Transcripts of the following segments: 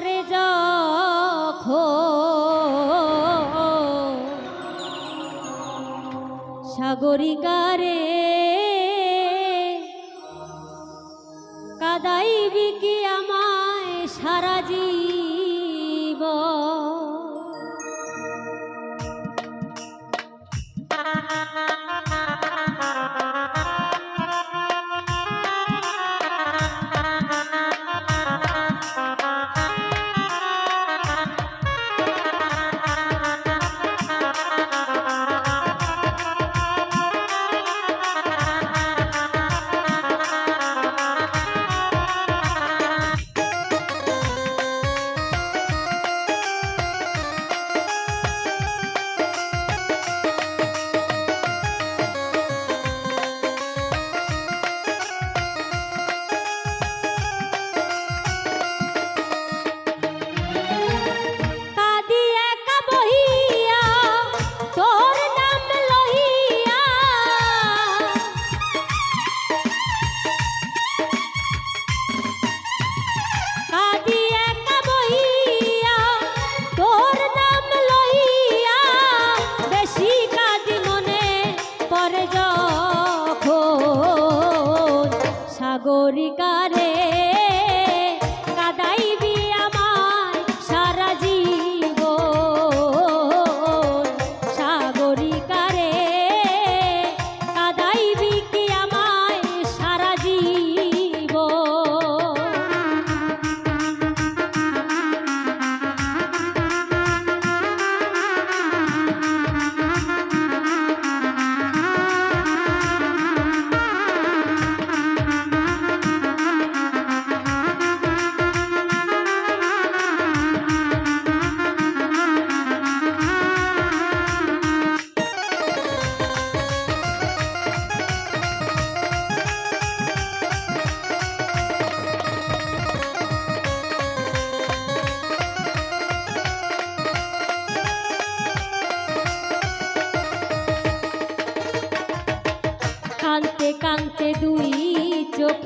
পরে যখন সাগরিকারে সাগরিকারে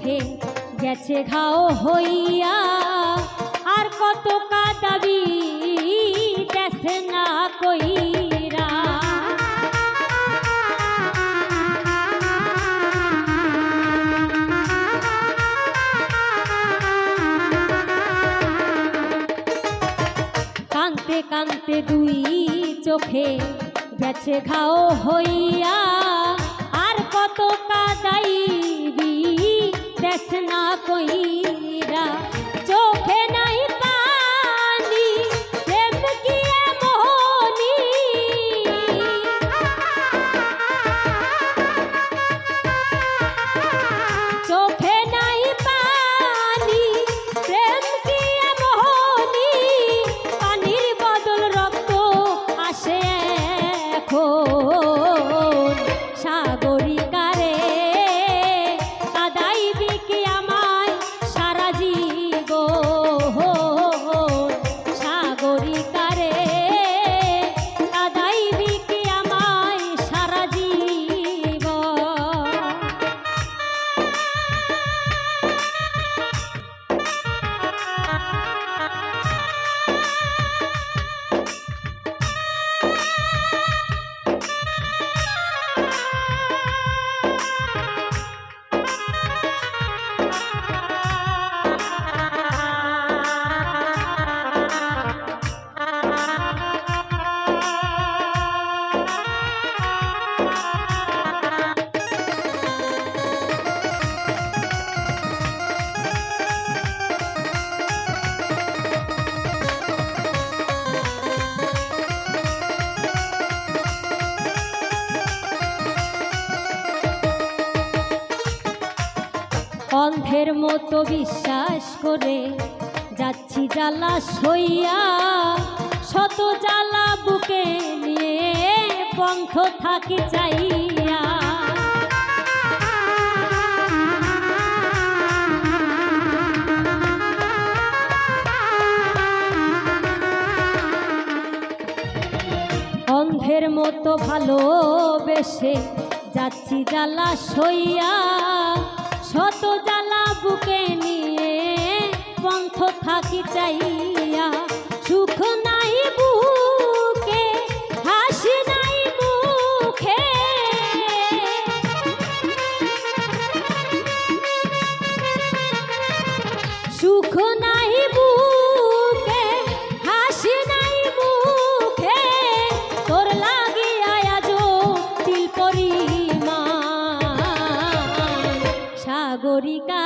চোখে গেছে ঘাও হইয়া। আর কত কাদাবি দেখে না কইরা। কানতে কানতে দুই চোখে গেছে ঘাও হইয়া। আর কত কাদাইবি দেখ না কইরা অন্ধের মতো বিশ্বাস করে যাচ্ছি জ্বালা সইয়া। শত জ্বালা বুকে নিয়ে পন্থ থাকি চাইয়া। অন্ধের মতো ভালোবেসে যাচ্ছি জ্বালা সইয়া। শত জ্বালা বুকে নিয়ে পন্থ থাকি চাইয়া সুখ না তরিকা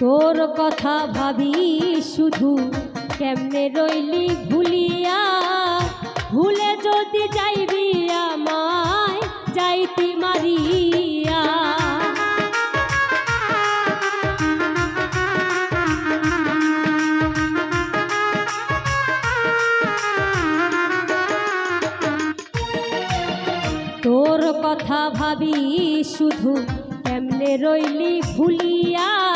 তোর কথা ভাবি শুধু। কেমনে রইলি ভুলিয়া? ভুলে যদি যাইবি আমায়, যাইতি মারিয়া। তোর কথা ভাবি শুধু। কেমনে রইলি ভুলিয়া?